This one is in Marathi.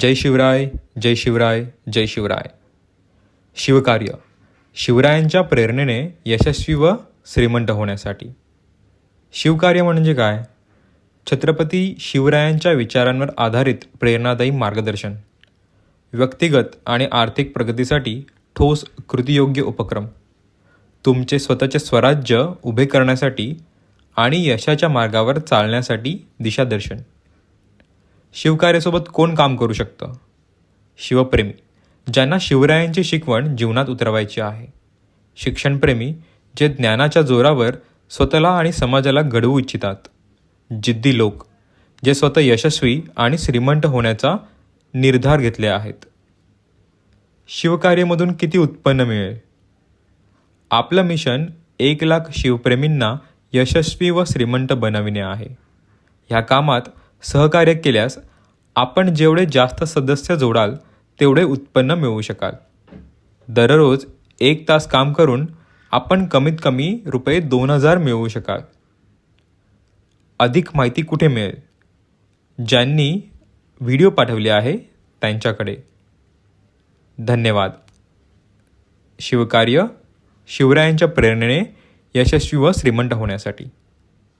जय शिवराय जय शिवराय जय शिवराय. शिवकार्य. शिवरायांच्या प्रेरणेने यशस्वी व श्रीमंत होण्यासाठी. शिवकार्य म्हणजे काय? छत्रपती शिवरायांच्या विचारांवर आधारित प्रेरणादायी मार्गदर्शन. व्यक्तिगत आणि आर्थिक प्रगतीसाठी ठोस कृतीयोग्य उपक्रम. तुमचे स्वतःचे स्वराज्य उभे करण्यासाठी आणि यशाच्या मार्गावर चालण्यासाठी दिशादर्शन. शिवकार्यासोबत कोण काम करू शकतं? शिवप्रेमी ज्यांना शिवरायांची शिकवण जीवनात उतरवायची आहे. शिक्षणप्रेमी जे ज्ञानाच्या जोरावर स्वतःला आणि समाजाला घडवू इच्छितात. जिद्दी लोक जे स्वतः यशस्वी आणि श्रीमंत होण्याचा निर्धार घेतले आहेत. शिवकार्यामधून किती उत्पन्न मिळेल? आपलं मिशन एक लाख शिवप्रेमींना यशस्वी व श्रीमंत बनविणे आहे. ह्या कामात सहकार्य केल्यास आपण जेवढे जास्त सदस्य जोडाल तेवढे उत्पन्न मिळवू शकाल. दररोज एक तास काम करून आपण कमीत कमी रुपये दोन हजार मिळवू शकाल. अधिक माहिती कुठे मिळेल? ज्यांनी व्हिडिओ पाठवले आहे त्यांच्याकडे. धन्यवाद. शिवकार्य शिवरायांच्या प्रेरणेने यशस्वी व श्रीमंत होण्यासाठी.